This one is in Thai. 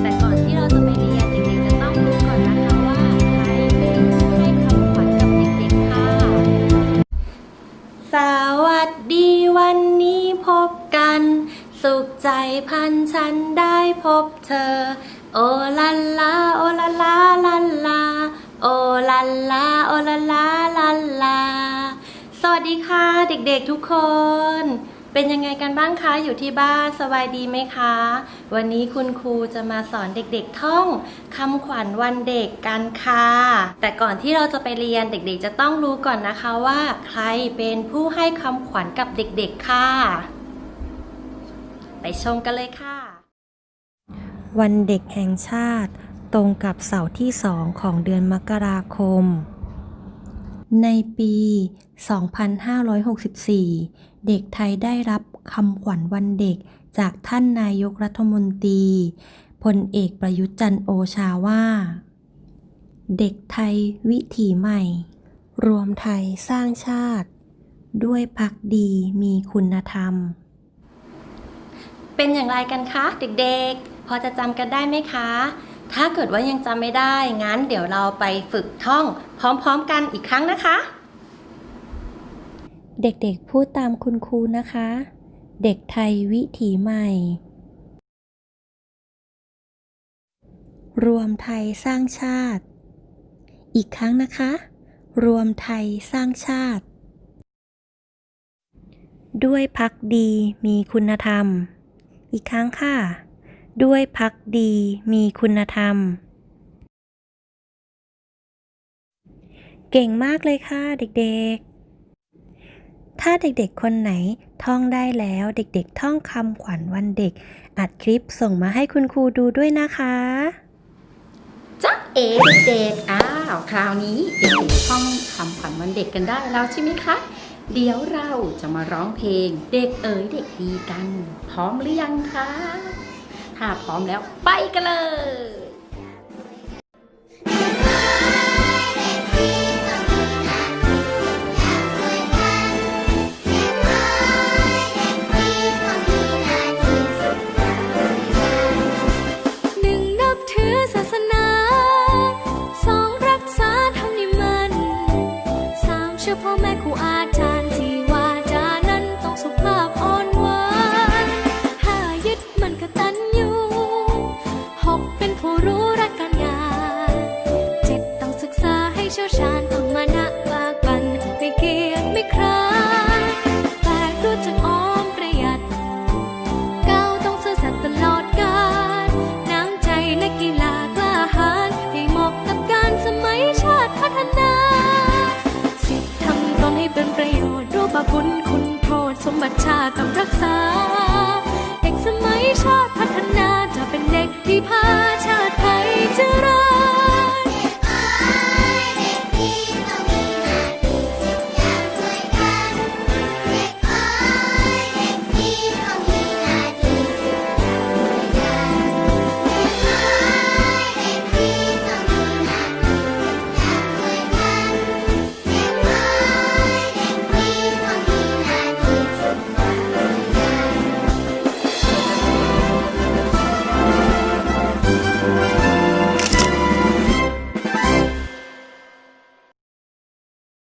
แต่ก่อนที่เราจะไปเรียนเด็กๆจะต้องรู้ก่อนนะคะว่าใครเป็นผู้ให้คำขวัญกับเด็กๆค่ะ สวัสดีวันนี้พบกัน สุขใจพันฉันได้พบเธอ โอลันลาโอลาลาลันลา โอลันลาโอลาลาลันลา สวัสดีค่ะเด็กๆทุกคน เป็นยังไงกันบ้างคะ อยู่ที่บ้านสบายดีไหมคะ วันนี้คุณครูจะมาสอนเด็กๆท่องคำขวัญวันเด็กกันค่ะ แต่ก่อนที่เราจะไปเรียนเด็กๆ จะต้องรู้ก่อนนะคะว่า ใครเป็นผู้ให้คำขวัญกับเด็กๆค่ะ ไปชมกันเลยค่ะ วันเด็กแห่งชาติ ตรงกับเสาร์ที่สองของเดือนมกราคม ในปี 2564 เด็กไทยได้รับคำขวัญวันเด็กจากท่านนายกรัฐมนตรีพลเอกประยุทธ์จันโอชาว่า เด็กไทยวิถีใหม่ รวมไทยสร้างชาติ ด้วยพักดีมีคุณธรรม เป็นอย่างไรกันคะ เด็กๆ พอจะจำกันได้ไหมคะ ถ้าเกิดว่ายังจำไม่ได้ งั้นเดี๋ยวเราไปฝึกท่องพร้อมๆกันอีกครั้งนะคะ เด็กๆพูดตามคุณครูนะคะ เด็กไทยวิถีใหม่ รวมไทยสร้างชาติ อีกครั้งนะคะ รวมไทยสร้างชาติ ด้วยพักดีมีคุณธรรม อีกครั้งค่ะ ด้วยพักดีมีคุณธรรม เก่งมากเลยค่ะเด็กๆ ถ้าเด็กๆคนไหนท่องได้แล้วเด็กๆท่องคำขวัญวันเด็ก อัดคลิปส่งมาให้คุณครูดูด้วยนะคะจ๊ะเอ๋เด็กๆอ้าวคราวนี้เด็กๆท่องคำขวัญวันเด็กกันได้แล้วใช่ไหมคะเดี๋ยวเราจะมาร้องเพลงเด็กเอ๋ยเด็กดีกัน พร้อมหรือยังคะ ถ้าพร้อมแล้ว ไปกันเลย ชี่ยวชาญต้องมานะปากปันไม่เกียจไม่คร้านแปลกรู้จักอ้อมประหยัดเก้าต้องซื่อสัตย์ตลอดกาลน้ำใจนักกีฬากล้าหาญให้เหมาะกับการสมัยชาติพัฒนาสิทธิ์ทำตอนให้เป็นประโยชน์รูปบุญคุณโทษสมบัติชาติต้องรักษา เด็กสมัยชาติพัฒนาจะเป็นเด็กที่พาชาติไทยเจริญ